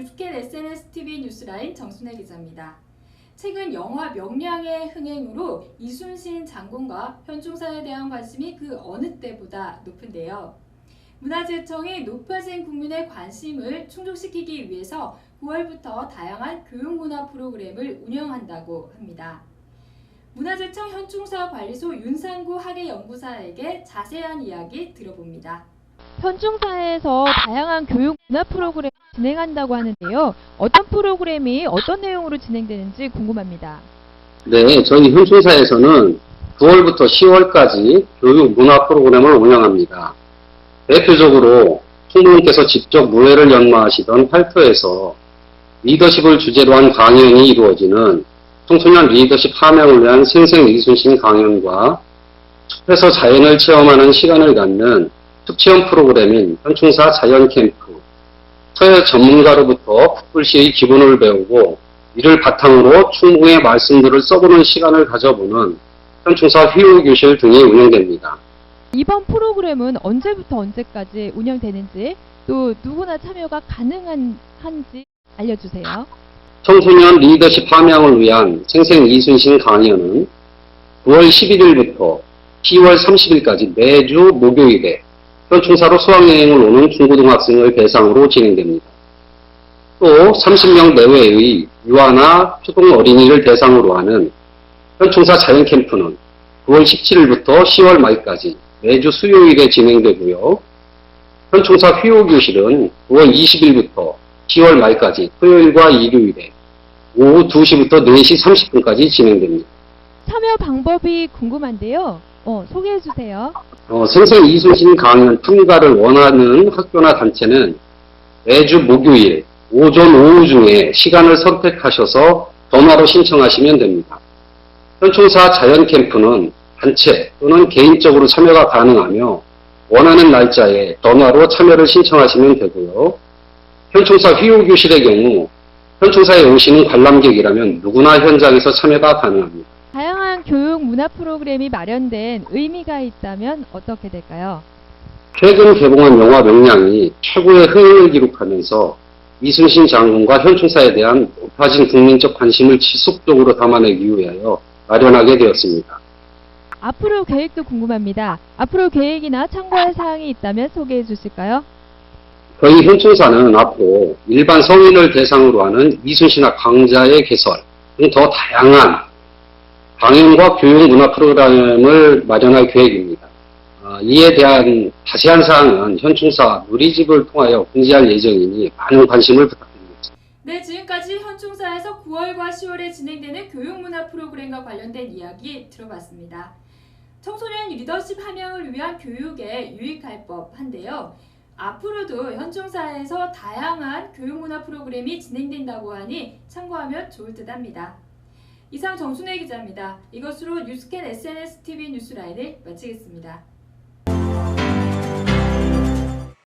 뉴스캔 SNS TV 뉴스라인 정순혜 기자입니다. 최근 영화 명량의 흥행으로 이순신 장군과 현충사에 대한 관심이 그 어느 때보다 높은데요. 문화재청이 높아진 국민의 관심을 충족시키기 위해서 9월부터 다양한 교육문화 프로그램을 운영한다고 합니다. 문화재청 현충사 관리소 윤상구 학예연구사에게 자세한 이야기 들어봅니다. 현충사에서 다양한 교육 문화 프로그램 진행한다고 하는데요. 어떤 프로그램이 어떤 내용으로 진행되는지 궁금합니다. 네, 저희 현충사에서는 9월부터 10월까지 교육 문화 프로그램을 운영합니다. 대표적으로 총무님께서 직접 무회를 연마하시던 활터에서 리더십을 주제로 한 강연이 이루어지는 청소년 리더십 함양을 위한 생생 이순신 강연과 숲에서 자연을 체험하는 시간을 갖는 특체험 프로그램인 현충사 자연 캠프, 서예 전문가로부터 풋불시의 기본을 배우고 이를 바탕으로 충무의 말씀들을 써보는 시간을 가져보는 현충사 휴교실 등이 운영됩니다. 이번 프로그램은 언제부터 언제까지 운영되는지 또 누구나 참여가 가능한 한지 알려주세요. 청소년 리더십 함양을 위한 생생 이순신 강연은 9월 11일부터 10월 30일까지 매주 목요일에 현충사로 수학여행을 오는 중고등학생을 대상으로 진행됩니다. 또 30명 내외의 유아나 초등 어린이를 대상으로 하는 현충사 자연캠프는 9월 17일부터 10월 말까지 매주 수요일에 진행되고요. 현충사 휴교실은 9월 20일부터 10월 말까지 토요일과 일요일에 오후 2시부터 4시 30분까지 진행됩니다. 참여 방법이 궁금한데요. 어, 소개해 주세요. 어, 생생 이순신 강연 참가를 원하는 학교나 단체는 매주 목요일 오전 오후 중에 시간을 선택하셔서 전화로 신청하시면 됩니다. 현충사 자연캠프는 단체 또는 개인적으로 참여가 가능하며 원하는 날짜에 전화로 참여를 신청하시면 되고요. 현충사 휘호교실의 경우 현충사에 오시는 관람객이라면 누구나 현장에서 참여가 가능합니다. 다양한 교육 문화 프로그램이 마련된 의미가 있다면 어떻게 될까요? 최근 개봉한 영화 명량이 최고의 흥행을 기록하면서 이순신 장군과 현충사에 대한 높아진 국민적 관심을 지속적으로 담아내기 위하여 마련하게 되었습니다. 앞으로 계획도 궁금합니다. 앞으로 계획이나 참고할 사항이 있다면 소개해 주실까요? 저희 현충사는 앞으로 일반 성인을 대상으로 하는 이순신학 강좌의 개설 등 더 다양한 강연과 교육 문화 프로그램을 마련할 계획입니다. 어, 이에 대한 자세한 사항은 현충사 누리집을 통하여 공지할 예정이니 많은 관심을 부탁드립니다. 네, 지금까지 현충사에서 9월과 10월에 진행되는 교육문화 프로그램과 관련된 이야기 들어봤습니다. 청소년 리더십 함양을 위한 교육에 유익할 법한데요. 앞으로도 현충사에서 다양한 교육문화 프로그램이 진행된다고 하니 참고하면 좋을 듯 합니다. 이상 정순혜 기자입니다. 이것으로 뉴스캔 SNS TV 뉴스라인을 마치겠습니다.